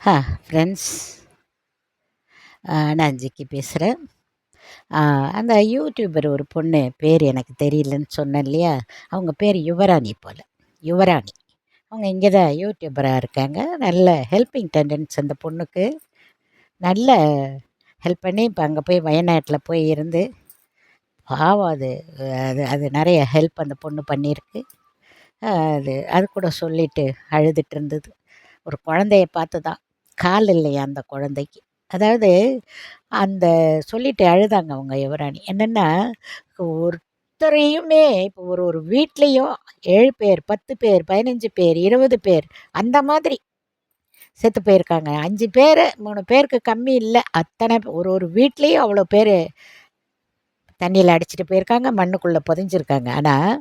ஹா ஃப்ரெண்ட்ஸ் நான் ஜிக்கி பேசுகிறேன் அந்த யூடியூபர் ஒரு பொண்ணு பேர் எனக்கு தெரியலன்னு சொன்னேன் இல்லையா? அவங்க பேர் யுவராணி போல். யுவராணி. அவங்க இங்கே தான் யூடியூபராக இருக்காங்க. நல்ல ஹெல்பிங் டெண்டன்ஸ் அந்த பொண்ணுக்கு. நல்ல ஹெல்ப் பண்ணி இப்போ அங்கே போய் வயநாட்டில் போய் இருந்து பாவம் அது. அது அது நிறைய ஹெல்ப் அந்த பொண்ணு பண்ணியிருக்கு. அது அது கூட சொல்லிட்டு அழுதுட்டு இருந்தது. ஒரு குழந்தைய பார்த்து தான் கால் இல்லையா அந்த குழந்தைக்கு? அதாவது அந்த சொல்லிட்டு அழுதாங்க அவங்க யுவராணி. என்னென்னா ஒருத்தரையுமே இப்போ ஒரு ஒரு வீட்லேயும் ஏழு பேர் பத்து பேர் பதினஞ்சு பேர் இருபது பேர் அந்த மாதிரி செத்து போயிருக்காங்க. அஞ்சு பேர் மூணு பேருக்கு கம்மி இல்லை. அத்தனை ஒரு ஒரு வீட்லேயும் அவ்வளோ பேர் தண்ணியில் அடிச்சிட்டு போயிருக்காங்க மண்ணுக்குள்ளே புதைஞ்சிருக்காங்க. ஆனால்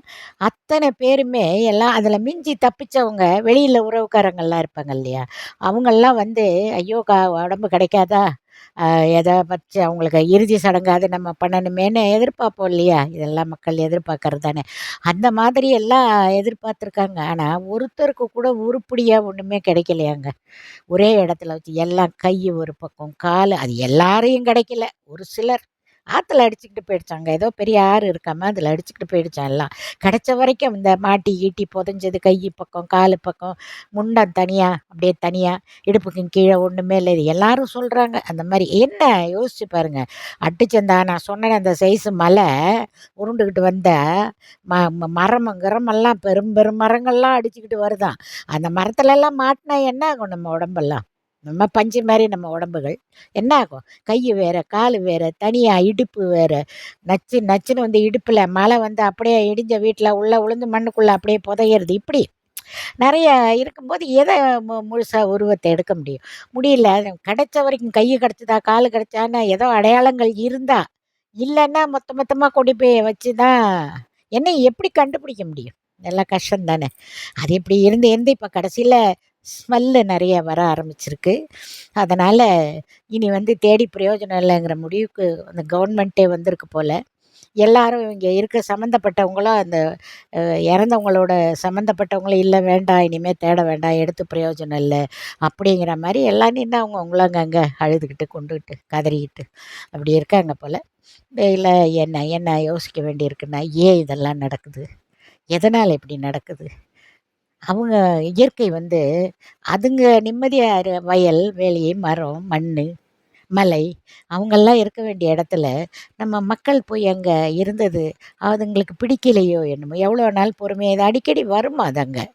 அத்தனை பேருமே எல்லாம் அதில் மிஞ்சி தப்பிச்சவங்க வெளியில் உறவுக்காரங்கள்லாம் இருப்பாங்க இல்லையா? அவங்கெல்லாம் வந்து ஐயோ கா உடம்பு கிடைக்காதா? எதை பற்றி அவங்களுக்கு இறுதி சடங்காது நம்ம பண்ணணுமேனு எதிர்பார்ப்போம் இல்லையா? இதெல்லாம் மக்கள் எதிர்பார்க்கறது தானே? அந்த மாதிரி எல்லாம் எதிர்பார்த்துருக்காங்க. ஆனால் ஒருத்தருக்கு கூட உருப்படியாக ஒன்றுமே கிடைக்கலையாங்க. ஒரே இடத்துல வச்சு எல்லாம் கை ஒரு பக்கம் கால் அது எல்லாரையும் கிடைக்கல. ஒரு சிலர். ஆற்றுல அடிச்சுக்கிட்டு போயிடுச்சாங்க. ஏதோ பெரிய ஆறு இருக்காமல் அதில் அடிச்சுக்கிட்டு போயிடுச்சான் எல்லாம். கிடச்ச வரைக்கும் இந்த மாட்டி ஈட்டி புதஞ்சது கை பக்கம் கால் பக்கம் முண்டம் தனியாக அப்படியே தனியாக இடுப்புக்கு கீழே ஒன்றுமே இல்லை. இது எல்லாரும் சொல்கிறாங்க அந்த மாதிரி என்ன? யோசிச்சு பாருங்க. அடிச்சந்தா நான் சொன்னேன் அந்த சைஸு மலை உருண்டுக்கிட்டு வந்த ம மரம் கிரமெல்லாம் பெரும் பெரும் மரங்கள்லாம் அடிச்சுக்கிட்டு வருதான். அந்த மரத்துலலாம் மாட்டினா என்ன ஆகும் நம்ம உடம்பெல்லாம்? நம்ம பஞ்சு மாதிரி நம்ம உடம்புகள். என்ன ஆகும் கை வேறு கால் வேறு தனியாக இடுப்பு வேறு. நச்சு நச்சுன்னு வந்து இடுப்பில் மழை வந்து அப்படியே இடிஞ்ச வீட்டில் உள்ளே உளுந்து மண்ணுக்குள்ளே அப்படியே புதையிறது. இப்படி நிறைய இருக்கும்போது எதை மு முழுசாக உருவத்தை எடுக்க முடியும்? முடியல. கிடைச்ச வரைக்கும் கை கிடச்சதா கால் கிடச்சான்னு ஏதோ அடையாளங்கள் இருந்தால் இல்லைன்னா மொத்த மொத்தமாக கொண்டு போய் வச்சு தான் என்ன எப்படி கண்டுபிடிக்க முடியும்? எல்லாம் கஷ்டம் தானே அது இப்படி இருந்து இருந்து இப்போ கடைசியில் ஸ்மெல்லு நிறைய வர ஆரம்பிச்சிருக்கு. அதனால் இனி வந்து தேடி பிரயோஜனம் இல்லைங்கிற முடிவுக்கு அந்த கவர்மெண்ட்டே வந்திருக்கு போல். எல்லாரும் இங்கே இருக்க சம்மந்தப்பட்டவங்களும் அந்த இறந்தவங்களோட சம்மந்தப்பட்டவங்களும் இல்லை வேண்டாம் இனிமேல் தேட வேண்டாம் எடுத்து பிரயோஜனம் இல்லை. அப்படிங்கிற மாதிரி எல்லாம் நின்று அவங்க அவங்களாங்க அங்கே அழுதுகிட்டு கொண்டுகிட்டு கதறிக்கிட்டு அப்படி இருக்காங்க போல். இல்லை என்ன என்ன யோசிக்க வேண்டியிருக்குன்னா ஏன் இதெல்லாம் நடக்குது? எதனால் இப்படி நடக்குது? அவங்க இயற்கை வந்து அதுங்க நிம்மதியாக வயல் வேலி மரம் மண் மலை அவங்கெல்லாம் இருக்க வேண்டிய இடத்துல நம்ம மக்கள் போய் அங்கே இருந்தது அதுங்களுக்கு பிடிக்கலையோ என்னமோ? எவ்வளோ நாள் பொறுமையாக இது அடிக்கடி வருமா அது அங்கே?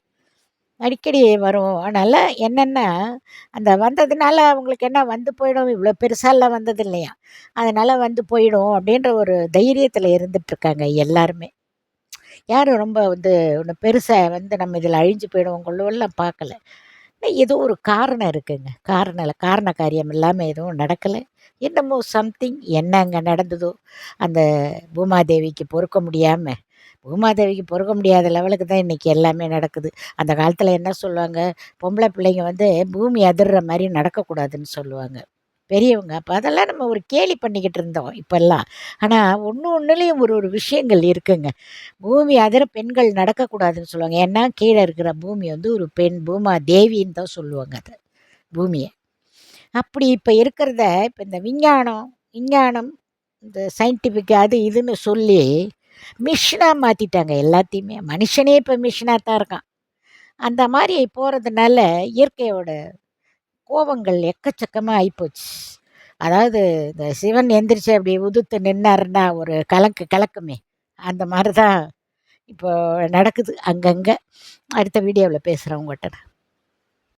அடிக்கடி வரும். அதனால் என்னென்னா அந்த வந்ததுனால அவங்களுக்கு என்ன வந்து போயிடும்? இவ்வளோ பெருசாலாம் வந்தது இல்லையா அதனால் வந்து போயிடும் அப்படின்ற ஒரு தைரியத்தில் இருந்துகிட்ருக்காங்க எல்லாருமே. யாரும் ரொம்ப வந்து ஒன்று பெருசாக வந்து நம்ம இதில் அழிஞ்சு போயிடுவோம் கொள்ளுவெல்லாம் பார்க்கல. ஏதோ ஒரு காரணம் இருக்குங்க. காரணம் இல்லை காரண காரியம் இல்லாமல் எதுவும் நடக்கலை. என்னமோ சம்திங் என்ன அங்கே நடந்ததோ அந்த பூமாதேவிக்கு பொறுக்க முடியாமல் பூமாதேவிக்கு பொறுக்க முடியாத லெவலுக்கு தான் இன்றைக்கி எல்லாமே நடக்குது. அந்த காலத்தில் என்ன சொல்லுவாங்க பொம்பளை பிள்ளைங்க வந்து பூமி அதிர்ற மாதிரி நடக்கக்கூடாதுன்னு சொல்லுவாங்க. பெரியவங்க. அப்போ அதெல்லாம் நம்ம ஒரு கேலி பண்ணிக்கிட்டு இருந்தோம் இப்போல்லாம். ஆனால் ஒன்று ஒன்றுலேயும் ஒரு ஒரு விஷயங்கள் இருக்குங்க. பூமி அதிர பெண்கள் நடக்கக்கூடாதுன்னு சொல்லுவாங்க. ஏன்னா கீழே இருக்கிற பூமி வந்து ஒரு பெண் பூமா தேவின்னு தான் சொல்லுவாங்க அதை பூமியை. அப்படி இப்போ இருக்கிறத இப்போ இந்த விஞ்ஞானம் விஞ்ஞானம் இந்த சயின்டிஃபிக் அது இதுன்னு சொல்லி மிஷினாக மாற்றிட்டாங்க எல்லாத்தையுமே. மனுஷனே இப்போ மிஷினாக தான் இருக்கான். அந்த மாதிரி போகிறதுனால இயற்கையோட கோபங்கள் எக்கச்சக்கமாக ஆகிப்போச்சு அதாவது இந்த சிவன் எந்திரிச்சு அப்படி உதுத்து நின்னாருன்னா ஒரு கலக்கு கலக்குமே. அந்த மாதிரி தான் இப்போ நடக்குது அங்கங்கே. அடுத்த வீடியோவில் பேசுகிறேன் உங்கள்கிட்ட